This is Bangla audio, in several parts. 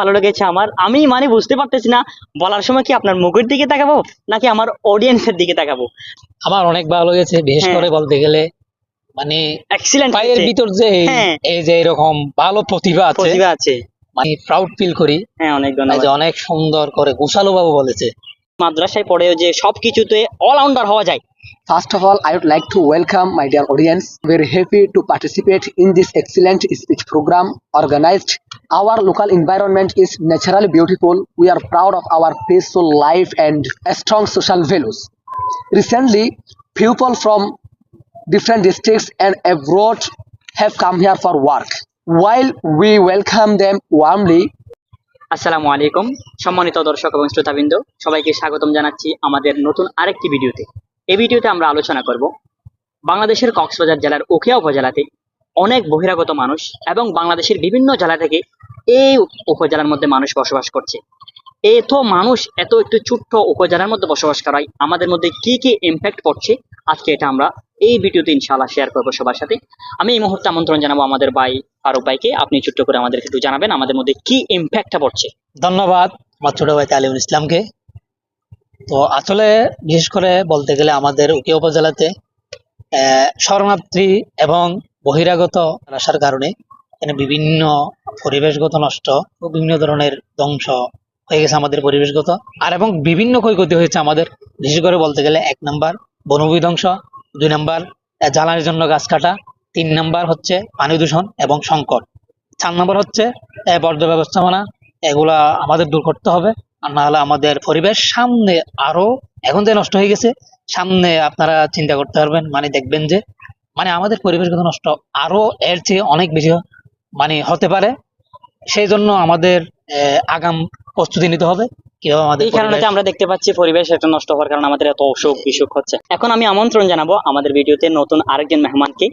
ভালো লেগেছে আমার। আমি মানে বুঝতে পারতেছি না বলার সময় কি আপনার মুখের দিকে তাকাবো নাকি আমার অডিয়েন্সের দিকে তাকাবো? আমার অনেক ভালো লেগেছে বিশেষ হ্যাঁ। করে বলতে গেলে মানে এক্সিলেন্ট পায়ের ভিতর যে এই- হ্যাঁ। যে এরকম ভালো প্রতিভা আছে প্রতিভা আছে। মানে প্রাউড ফিল করি। হ্যাঁ অনেক এই ধন্যবাদ যে অনেক সুন্দর করে গোসালো বাবু বলেছে। মাদ্রাসায় পড়েও যে সবকিছুতে অলরাউন্ডার হওয়া যায়। First of all, I would like to welcome my dear audience. Very happy to participate in this excellent speech program organized. Our local environment is naturally beautiful. We are proud of our peaceful life and strong social values. Recently, people from different districts and abroad have come here for work. While we welcome them warmly, আসসালামু আলাইকুম সম্মানিত দর্শক এবং শ্রোতাবৃন্দ সবাইকে স্বাগতম জানাচ্ছি আমাদের নতুন আরেকটি ভিডিওতে এই ভিডিওতে আমরা আলোচনা করব বাংলাদেশের কক্সবাজার জেলার উখিয়া উপজেলাতে অনেক বহিরাগত মানুষ এবং বাংলাদেশের বিভিন্ন জেলা থেকে এই উপজেলার মধ্যে মানুষ বসবাস করছে। এত মানুষ, এত একটু ছোট্ট উপজেলার মধ্যে বসবাস করায় আমাদের মধ্যে কি কি ইম্প্যাক্ট পড়ছে, আজকে এটা আমরা এই ভিডিওতে ইনশাআল্লাহ শেয়ার করব সবার সাথে। আমি এই মুহূর্তে আমন্ত্রণ জানাব আমাদের ভাই ফারুক ভাইকে। আপনি ছোট্ট করে আমাদেরকে একটু জানাবেন আমাদের মধ্যে কি ইম্প্যাক্টটা পড়ছে। ধন্যবাদ আমার ছোট ভাই তালিমুল ইসলামকে। তো আসলে বিশেষ করে বলতে গেলে আমাদের উকিয়া উপজেলাতে শরণার্থী এবং বহিরাগত আসার কারণে এখানে বিভিন্ন পরিবেশগত নষ্ট ও বিভিন্ন ধরনের ধ্বংস হয়ে গেছে আমাদের পরিবেশগত। আর এবং বিভিন্ন ক্ষয়ক্ষতি হয়েছে আমাদের। বিশেষ করে বলতে গেলে এক নাম্বার বনভূমি ধ্বংস, দুই নাম্বার জ্বালানির জন্য গাছ কাটা, তিন নাম্বার হচ্ছে পানি দূষণ এবং সংকট। চার নম্বর হচ্ছে বর্জ্য ব্যবস্থাপনা, এগুলা আমাদের দূর করতে হবে। না হলে আমাদের পরিবেশ সামনে আরও এখন যে নষ্ট হয়ে গেছে সামনে আপনারা চিন্তা করতে পারবেন মানে দেখবেন যে মানে আমাদের পরিবেশগত নষ্ট আরও এর চেয়ে অনেক বেশি মানে হতে পারে। সেই জন্য আমাদের আগাম প্রস্তুতি নিতে হবে কীভাবে আমাদের এই কারণে আমরা দেখতে পাচ্ছি পরিবেশ এত নষ্ট হওয়ার কারণে আমাদের এত অসুখ বিসুখ হচ্ছে। এখন আমি আমন্ত্রণ জানাব আমাদের ভিডিওতে নতুন আরেকজন মেহমানকে।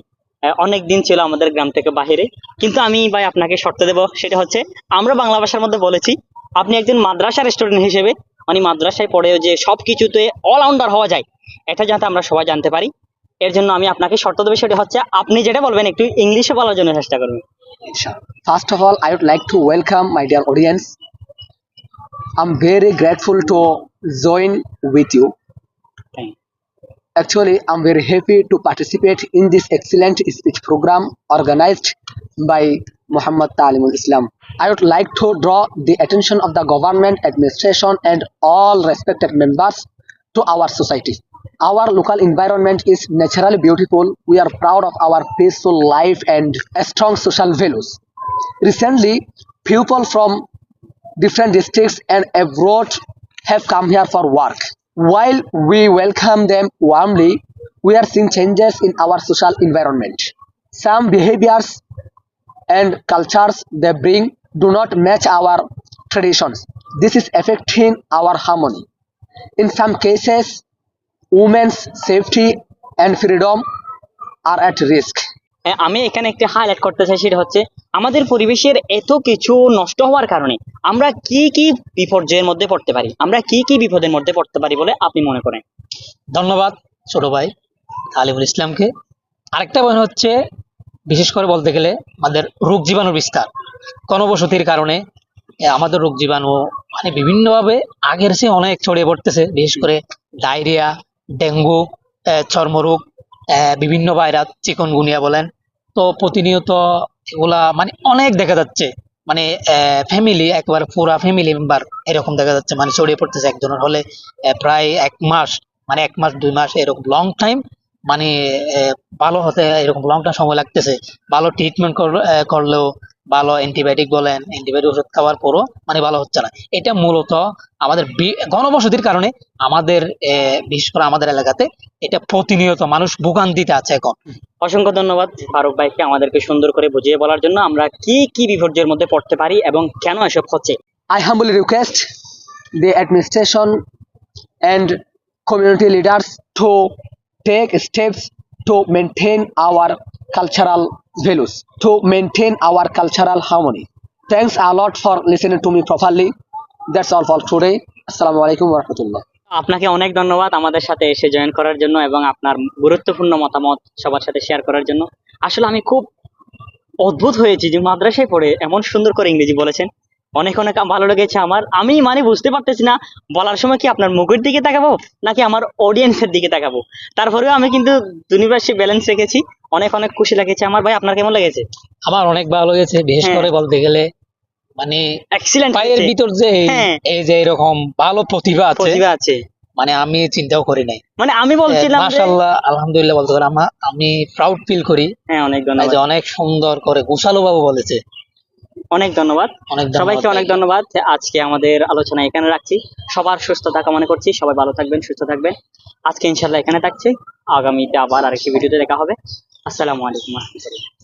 অনেক দিন ছিল আমাদের গ্রাম থেকে বাহিরে। কিন্তু আমি ভাই আপনাকে শর্ত দেব সেটা হচ্ছে আমরা বাংলা ভাষার মধ্যে বলেছি আপনি একজন মাদ্রাসার স্টুডেন্ট হিসেবে মানে মাদ্রাসায় পড়ে যে সব কিছুতে অলরাউন্ডার হওয়া যায় এটা যাতে আমরা সবাই জানতে পারি। এর জন্য আমি আপনাকে শর্ত দেবে সেটা হচ্ছে আপনি যেটা বলবেন একটু ইংলিশে বলার জন্য চেষ্টা করবেন। First of all I would like to welcome my dear audience I very grateful to join with you actually I am very happy to participate in this excellent speech program organized by Muhammad Talimul Islam. I would like to draw the attention of the government, administration, and all respected members to our society. Our local environment is naturally beautiful. We are proud of our peaceful life and strong social values. Recently, people from different districts and abroad have come here for work. While we welcome them warmly, we are seeing changes in our social environment. Some behaviors and cultures they bring do not match our traditions. This is affecting our harmony. In some cases, women's safety and freedom are at risk. হ্যাঁ, আমি এখানে একটা হাইলাইট করতে চাই সেটা হচ্ছে আমাদের পরিবেশের এত কিছু নষ্ট হওয়ার কারণে আমরা কি কি বিপর্যয়ের মধ্যে পড়তে পারি আমরা কি কি বিপদের মধ্যে পড়তে পারি বলে আপনি মনে করেন ধন্যবাদ ছোট ভাই তালিমুল ইসলামকে আরেকটা পয়েন্ট হচ্ছে বিশেষ করে বলতে গেলে আমাদের রোগ জীবাণুর বিস্তার। গণবসতির কারণে আমাদের রোগ জীবাণু মানে বিভিন্নভাবে আগের চেয়ে অনেক ছড়িয়ে পড়তেছে। বিশেষ করে ডায়রিয়া, ডেঙ্গু চর্মরোগ বিভিন্ন ভাইরাস, চিকনগুনিয়া বলেন। তো প্রতিনিয়ত এগুলা মানে অনেক দেখা যাচ্ছে। মানে ফ্যামিলি একবার পুরা ফ্যামিলি মেম্বার এরকম দেখা যাচ্ছে। মানে ছড়িয়ে পড়তেছে একজনের। হলে প্রায় এক মাস মানে এক মাস, দুই মাস এরকম লং টাইম মানে ভালো হতে এরকম লং টাইম সময় লাগতেছে। ভালো ট্রিটমেন্ট করলেও ভালো অ্যান্টিবায়োটিক বলেন অ্যান্টিবায়োটিক ওষুধ খাওয়ার পরও মানে ভালো হচ্ছে না। এটা মূলত আমাদের ঘনবসতির কারণে আমাদের বিশেষ করে আমাদের এলাকাতে এটা প্রতিনিয়ত মানুষ ভোগান্তিতে আছে এখন। অসংখ্য ধন্যবাদ ফারুক ভাইকে আমাদেরকে সুন্দর করে বুঝিয়ে বলার জন্য। আমরা কি কি বিপর্যয়ের মধ্যে পড়তে পারি এবং কেন এসব হচ্ছে? I humbly request the administration and community leaders to take steps to maintain our cultural values, to maintain our cultural harmony. Thanks a lot for listening to me properly. That's all for today. Assalamu alaikum wa rahmatullah. আপনাকে অনেক ধন্যবাদ আমাদের সাথে এসে জয়েন করার জন্য এবং আপনার গুরুত্বপূর্ণ মতামত সবার সাথে শেয়ার করার জন্য আসলে আমি খুব অদ্ভুত হয়েছি যে মাদ্রাসায় পড়ে এমন সুন্দর করে ইংরেজি বলেছেন অনেক অনেক ভালো লেগেছে আমার। আমি মানে বুঝতে পারতেছি না বলার সময় কি আপনার মুখের দিকে তাকাবো নাকি আমার অডিয়েন্সের দিকে তাকাবো? তারপরেও আমি কিন্তু দুনিবাসী ব্যালেন্স রেখেছি অনেক অনেক খুশি লেগেছে আমার। ভাই আপনার কেমন লেগেছে? আমার অনেক ভালো লেগেছে বিশেষ হ্যাঁ। করে বলতে গেলে মানে এক্সিলেন্ট ভাইয়ের ভিতর যে এই- হ্যাঁ। যে এরকম ভালো প্রতিভা আছে প্রতিভা আছে। মানে আমি চিন্তাও করি নাই। মানে আমি বলছিলাম যে মাশাল্লাহ আলহামদুলিল্লাহ বলতে পারি আমি প্রাউড ফিল করি। হ্যাঁ অনেক ধন্যবাদ। যে অনেক সুন্দর করে গোছালো বাবু বলেছে। অনেক ধন্যবাদ। সবাইকে অনেক ধন্যবাদ আজকে আমাদের আলোচনা এখানে রাখছি। সবার সুস্থতা কামনা করছি। সবাই ভালো থাকবেন সুস্থ থাকবেন। আজকে ইনশাল্লাহ এখানে থাকছি। আগামীতে আবার আরেকটি ভিডিওতে দেখা হবে। আসসালামু আলাইকুম। রহমতুল্লাহ